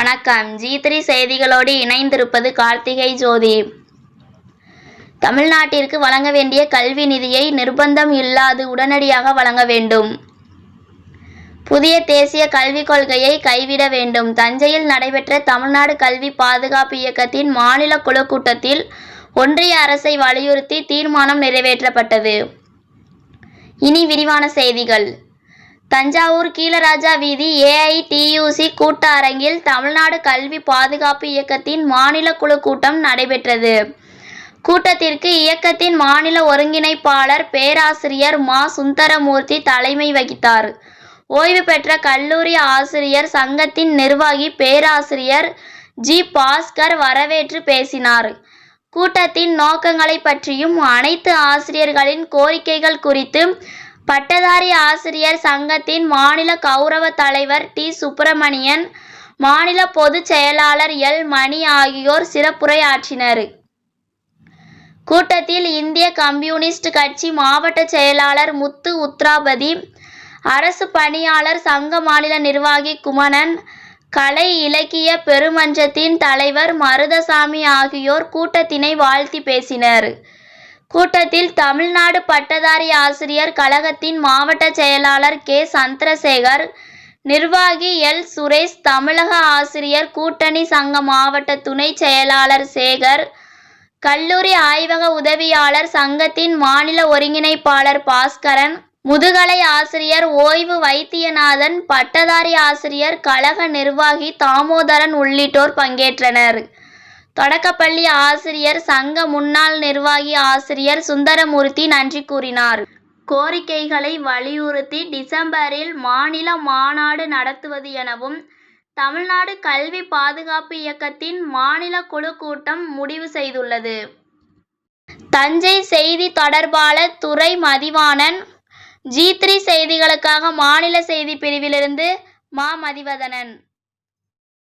வணக்கம். G three செய்திகளோடு இணைந்திருப்பது கார்த்திகை ஜோதி. தமிழ்நாட்டிற்கு வழங்க வேண்டிய கல்வி நிதியை நிர்பந்தம் இல்லாது உடனடியாக வழங்க வேண்டும். புதிய தேசிய கல்விக் கொள்கையை கைவிட வேண்டும். தஞ்சையில் நடைபெற்ற தமிழ்நாடு கல்வி பாதுகாப்பு இயக்கத்தின் மாநில குழு கூட்டத்தில் ஒன்றிய அரசை வலியுறுத்தி தீர்மானம் நிறைவேற்றப்பட்டது. இனி விரிவான செய்திகள். தஞ்சாவூர் கீழராஜா வீதி ஏஐடியூசி கூட்ட அரங்கில் தமிழ்நாடு கல்வி பாதுகாப்பு இயக்கத்தின் மாநில குழு கூட்டம் நடைபெற்றது. கூட்டத்திற்கு இயக்கத்தின் மாநில ஒருங்கிணைப்பாளர் பேராசிரியர் மா. சுந்தரமூர்த்தி தலைமை வகித்தார். ஓய்வு பெற்ற கல்லூரி ஆசிரியர் சங்கத்தின் நிர்வாகி பேராசிரியர் ஜி. பாஸ்கர் வரவேற்று பேசினார். கூட்டத்தின் நோக்கங்களை பற்றியும் அனைத்து ஆசிரியர்களின் கோரிக்கைகள் குறித்து பட்டதாரி ஆசிரியர் சங்கத்தின் மாநில கௌரவ தலைவர் டி. சுப்பிரமணியன் மாநில பொதுச் செயலாளர் எல். மணி ஆகியோர் சிறப்புரையாற்றினர். கூட்டத்தில் இந்திய கம்யூனிஸ்ட் கட்சி மாவட்ட செயலாளர் முத்து உத்ராபதி அரசு பணியாளர் சங்க மாநில நிர்வாகி குமணன் கலை இலக்கிய பெருமன்றத்தின் தலைவர் மருதசாமி ஆகியோர் கூட்டத்தினை வாழ்த்தி பேசினர். கூட்டத்தில் தமிழ்நாடு பட்டதாரி ஆசிரியர் கழகத்தின் மாவட்ட செயலாளர் கே. சந்திரசேகர் நிர்வாகி எல். சுரேஷ் தமிழக ஆசிரியர் கூட்டணி சங்க மாவட்ட துணை செயலாளர் சேகர் கல்லூரி ஆய்வக உதவியாளர் சங்கத்தின் மாநில ஒருங்கிணைப்பாளர் பாஸ்கரன் முதுகலை ஆசிரியர் ஓய்வு வைத்தியநாதன் பட்டதாரி ஆசிரியர் கழக நிர்வாகி தாமோதரன் உள்ளிட்டோர் பங்கேற்றனர். தொடக்கப்பள்ளி ஆசிரியர் சங்க முன்னாள் நிர்வாகி ஆசிரியர் சுந்தரமூர்த்தி நன்றி கூறினார். கோரிக்கைகளை வலியுறுத்தி டிசம்பரில் மாநில மாநாடு நடத்துவது எனவும் தமிழ்நாடு கல்வி பாதுகாப்பு இயக்கத்தின் மாநில குழு கூட்டம் முடிவு செய்துள்ளது. தஞ்சை செய்தி தொடர்பாளர் துறை மதிவாணன் ஜி த்ரீ செய்திகளுக்காக மாநில செய்தி பிரிவிலிருந்து மா மதிவதனன்.